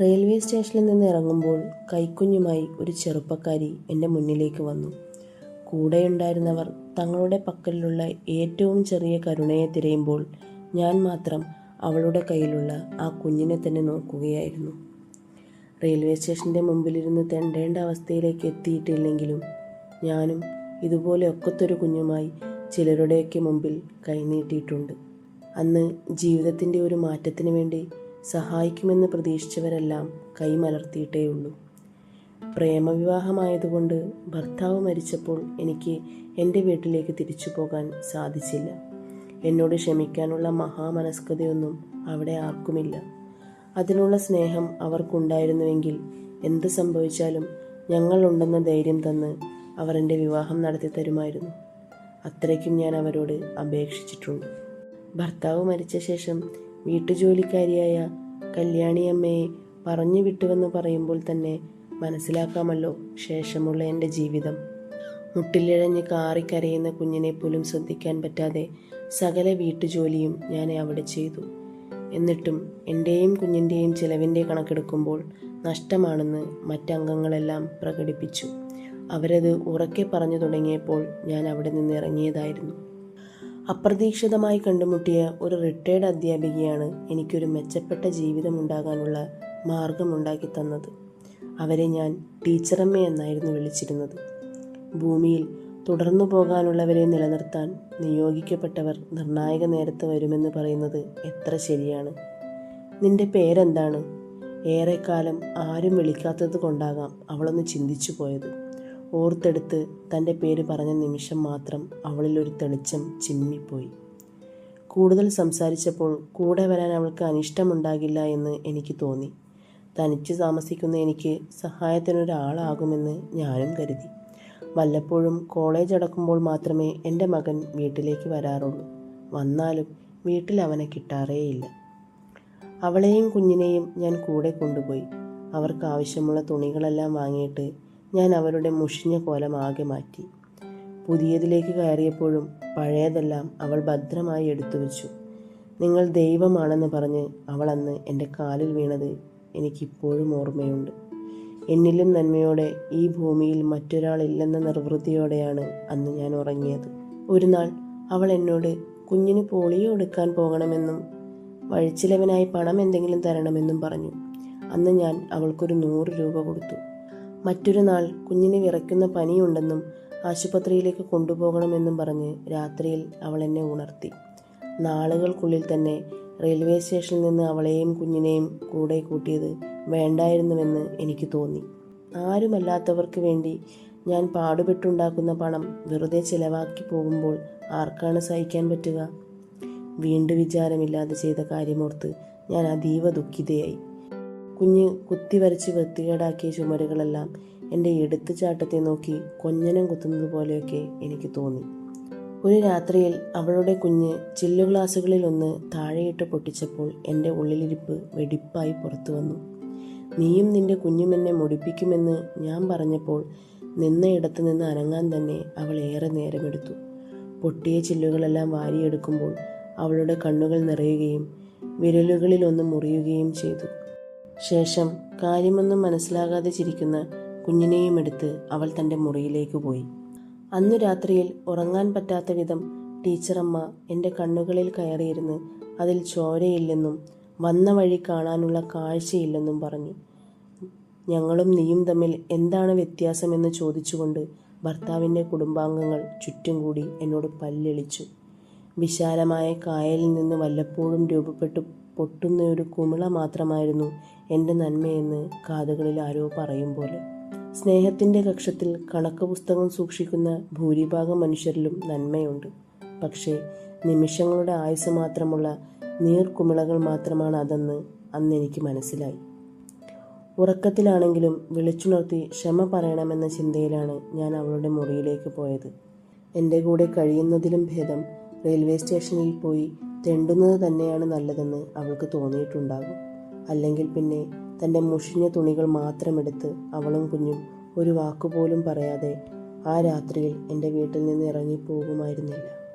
Railway സ്റ്റേഷനിൽ നിന്ന് ഇറങ്ങുമ്പോൾ കൈക്കുഞ്ഞുമായി ഒരു ചെറുപ്പക്കാരി എന്റെ മുന്നിലേക്ക് വന്നു. കൂടെയുണ്ടായിരുന്നവർ തങ്ങളുടെ പക്കലുള്ള ഏറ്റവും ചെറിയ കരുണയെ തിരയുമ്പോൾ ഞാൻ മാത്രം അവളുടെ കയ്യിലുള്ള ആ കുഞ്ഞിനെ തന്നെ നോക്കുകയായിരുന്നു. റെയിൽവേ സ്റ്റേഷന്റെ മുമ്പിലിരുന്ന് തെണ്ടേണ്ട അവസ്ഥയിലേക്ക് എത്തിയിട്ടില്ലെങ്കിലും ഞാനും ഇതുപോലെ ഒക്കത്തൊരു കുഞ്ഞുമായി ചിലരുടെയൊക്കെ മുമ്പിൽ കൈനീട്ടിയിട്ടുണ്ട്. അന്ന് ജീവിതത്തിന്റെ ഒരു മാറ്റത്തിന് വേണ്ടി സഹായിക്കുമെന്ന് പ്രതീക്ഷിച്ചവരെല്ലാം കൈമലർത്തിയിട്ടേയുള്ളൂ. പ്രേമവിവാഹമായതുകൊണ്ട് ഭർത്താവ് മരിച്ചപ്പോൾ എനിക്ക് എന്റെ വീട്ടിലേക്ക് തിരിച്ചു പോകാൻ സാധിച്ചില്ല. എന്നോട് ക്ഷമിക്കാനുള്ള മഹാമനസ്കതയൊന്നും അവിടെ ആർക്കുമില്ല. അതിനുള്ള സ്നേഹം അവർക്കുണ്ടായിരുന്നുവെങ്കിൽ എന്ത് സംഭവിച്ചാലും ഞങ്ങളുണ്ടെന്ന ധൈര്യം തന്ന് അവർ എന്റെ വിവാഹം നടത്തി തരുമായിരുന്നു. അത്രയ്ക്കും ഞാൻ അവരോട് അപേക്ഷിച്ചിട്ടുണ്ട് ഭർത്താവ് മരിച്ച ശേഷം വീട്ടുജോലിക്കാരിയായ കല്യാണിയമ്മയെ പറഞ്ഞു വിട്ടുവെന്ന് പറയുമ്പോൾ തന്നെ മനസ്സിലാക്കാമല്ലോ ശേഷമുള്ള എന്റെ ജീവിതം. മുട്ടിലിഴഞ്ഞ് കാറിക്കരയുന്ന കുഞ്ഞിനെ പോലും ശ്രദ്ധിക്കാൻ പറ്റാതെ സകല വീട്ടുജോലിയും ഞാൻ അവിടെ ചെയ്തു. എന്നിട്ടും എന്റെയും കുഞ്ഞിന്റെയും ചിലവിന്റെ കണക്കെടുക്കുമ്പോൾ നഷ്ടമാണെന്ന് മറ്റംഗങ്ങളെല്ലാം പ്രകടിപ്പിച്ചു. അവരത് ഉറക്കെ പറഞ്ഞു തുടങ്ങിയപ്പോൾ ഞാൻ അവിടെ നിന്ന് ഇറങ്ങിയതായിരുന്നു. അപ്രതീക്ഷിതമായി കണ്ടുമുട്ടിയ ഒരു റിട്ടയർഡ് അധ്യാപികയാണ് എനിക്കൊരു മെച്ചപ്പെട്ട ജീവിതമുണ്ടാകാനുള്ള മാർഗമുണ്ടാക്കി തന്നത്. അവരെ ഞാൻ ടീച്ചറമ്മ എന്നായിരുന്നു വിളിച്ചിരുന്നത്. ഭൂമിയിൽ തുടർന്നു പോകാനുള്ളവരെ നിലനിർത്താൻ നിയോഗിക്കപ്പെട്ടവർ നിർണായക നേരത്ത് വരുമെന്ന് പറയുന്നത് എത്ര ശരിയാണ്? നിന്റെ പേരെന്താണ്? ഏറെക്കാലം ആരും വിളിക്കാത്തത് കൊണ്ടാകാം അവളൊന്ന് ചിന്തിച്ചു പോയത്. ഓർത്തെടുത്ത് തന്റെ പേര് പറഞ്ഞ നിമിഷം മാത്രം അവളിൽ ഒരു തെളിച്ചം ചിമ്മിപ്പോയി. കൂടുതൽ സംസാരിച്ചപ്പോൾ കൂടെ വരാൻ അവൾക്ക് അനിഷ്ടമുണ്ടാകില്ല എന്ന് എനിക്ക് തോന്നി. തനിച്ച് താമസിക്കുന്ന എനിക്ക് സഹായത്തിനൊരാളാകുമെന്ന് ഞാനും കരുതി. വല്ലപ്പോഴും കോളേജ് അടക്കുമ്പോൾ മാത്രമേ എന്റെ മകൻ വീട്ടിലേക്ക് വരാറുള്ളൂ. വന്നാലും വീട്ടിൽ അവനെ കിട്ടാറേയില്ല. അവളെയും കുഞ്ഞിനെയും ഞാൻ കൂടെ കൊണ്ടുപോയി. അവർക്ക് ആവശ്യമുള്ള തുണികളെല്ലാം വാങ്ങിയിട്ട് ഞാൻ അവരുടെ മുഷിഞ്ഞ കോലം ആകെ മാറ്റി. പുതിയതിലേക്ക് കയറിയപ്പോഴും പഴയതെല്ലാം അവൾ ഭദ്രമായി എടുത്തു വെച്ചു. നിങ്ങൾ ദൈവമാണെന്ന് പറഞ്ഞ് അവൾ അന്ന് എന്റെ കാലിൽ വീണത് എനിക്കിപ്പോഴും ഓർമ്മയുണ്ട്. എന്നിലും നന്മയോടെ ഈ ഭൂമിയിൽ മറ്റൊരാളില്ലെന്ന നിർവൃത്തിയോടെയാണ് അന്ന് ഞാൻ ഉറങ്ങിയത്. ഒരു നാൾ അവൾ എന്നോട് കുഞ്ഞിന് പോളിയോ എടുക്കാൻ പോകണമെന്നും വഴിച്ചിലവനായി പണം എന്തെങ്കിലും തരണമെന്നും പറഞ്ഞു. അന്ന് ഞാൻ അവൾക്കൊരു നൂറ് രൂപ കൊടുത്തു. മറ്റൊരു നാൾ കുഞ്ഞിന് വിറയ്ക്കുന്ന പനിയുണ്ടെന്നും ആശുപത്രിയിലേക്ക് കൊണ്ടുപോകണമെന്നും പറഞ്ഞ് രാത്രിയിൽ അവൾ എന്നെ ഉണർത്തി. നാളുകൾക്കുള്ളിൽ തന്നെ റെയിൽവേ സ്റ്റേഷനിൽ നിന്ന് അവളെയും കുഞ്ഞിനെയും കൂടെ കൂട്ടിയത് വേണ്ടായിരുന്നുവെന്ന് എനിക്ക് തോന്നി. ആരുമല്ലാത്തവർക്ക് വേണ്ടി ഞാൻ പാടുപെട്ടുണ്ടാക്കുന്ന പണം വെറുതെ ചിലവാക്കി പോകുമ്പോൾ ആർക്കാണ് സഹിക്കാൻ പറ്റുക? വീണ്ടും വിചാരമില്ലാതെ ചെയ്ത കാര്യമോർത്ത് ഞാൻ അതീവ ദുഃഖിതയായി. കുഞ്ഞ് കുത്തി വരച്ച് വൃത്തികേടാക്കിയ ചുമരുകളെല്ലാം എന്റെ എടുത്തുചാട്ടത്തെ നോക്കി കൊഞ്ഞനം കുത്തുന്നത് പോലെയൊക്കെ എനിക്ക് തോന്നി. ഒരു രാത്രിയിൽ അവളുടെ കുഞ്ഞ് ചില്ലു ഗ്ലാസുകളിൽ ഒന്ന് താഴെയിട്ട് പൊട്ടിച്ചപ്പോൾ എന്റെ ഉള്ളിലിരിപ്പ് വെടിപ്പായി പുറത്തു വന്നു. നീയും നിന്റെ കുഞ്ഞും എന്നെ മുടിപ്പിക്കുമെന്ന് ഞാൻ പറഞ്ഞപ്പോൾ നിന്ന ഇടത്ത് നിന്ന് അനങ്ങാൻ തന്നെ അവൾ ഏറെ നേരമെടുത്തു. പൊട്ടിയ ചില്ലുകളെല്ലാം വാരിയെടുക്കുമ്പോൾ അവളുടെ കണ്ണുകൾ നിറയുകയും വിരലുകളിൽ ഒന്ന് മുറിയുകയും ചെയ്തു. ശേഷം കാര്യമൊന്നും മനസ്സിലാകാതെ ചിരിക്കുന്ന കുഞ്ഞിനെയും എടുത്ത് അവൾ തന്റെ മുറിയിലേക്ക് പോയി. അന്നു രാത്രിയിൽ ഉറങ്ങാൻ പറ്റാത്ത വിധം ടീച്ചറമ്മ എന്റെ കണ്ണുകളിൽ കയറിയിരുന്ന് അതിൽ ചോരയില്ലെന്നും വന്ന വഴി കാണാനുള്ള കാഴ്ചയില്ലെന്നും പറഞ്ഞു. ഞങ്ങളും നീയും തമ്മിൽ എന്താണ് വ്യത്യാസമെന്ന് ചോദിച്ചുകൊണ്ട് ഭർത്താവിന്റെ കുടുംബാംഗങ്ങൾ ചുറ്റും കൂടി എന്നോട് പല്ലെളിച്ചു. വിശാലമായ കായലിൽ നിന്ന് വല്ലപ്പോഴും രൂപപ്പെട്ടു പൊട്ടുന്ന ഒരു കുമിള മാത്രമായിരുന്നു എന്റെ നന്മയെന്ന് കാതുകളിൽ ആരോ പറയും പോലെ. സ്നേഹത്തിന്റെ കക്ഷത്തിൽ കണക്ക് പുസ്തകം സൂക്ഷിക്കുന്ന ഭൂരിഭാഗം മനുഷ്യരിലും നന്മയുണ്ട്. പക്ഷേ നിമിഷങ്ങളുടെ ആയുസ് മാത്രമുള്ള നീർക്കുമിളകൾ മാത്രമാണ് അതെന്ന് അന്ന് എനിക്ക് മനസ്സിലായി. ഉറക്കത്തിലാണെങ്കിലും വിളിച്ചുണർത്തി ക്ഷമ പറയണമെന്ന ചിന്തയിലാണ് ഞാൻ അവളുടെ മുറിയിലേക്ക് പോയത്. എന്റെ കൂടെ കഴിയുന്നതിലും ഭേദം റെയിൽവേ സ്റ്റേഷനിൽ പോയി തെണ്ടുന്നത് തന്നെയാണ് നല്ലതെന്ന് അവൾക്ക് തോന്നിയിട്ടുണ്ടാകും. അല്ലെങ്കിൽ പിന്നെ തന്റെ മുഷിഞ്ഞ തുണികൾ മാത്രമെടുത്ത് അവളും കുഞ്ഞും ഒരു വാക്കുപോലും പറയാതെ ആ രാത്രിയിൽ എന്റെ വീട്ടിൽ നിന്ന് ഇറങ്ങിപ്പോകുമായിരുന്നില്ല.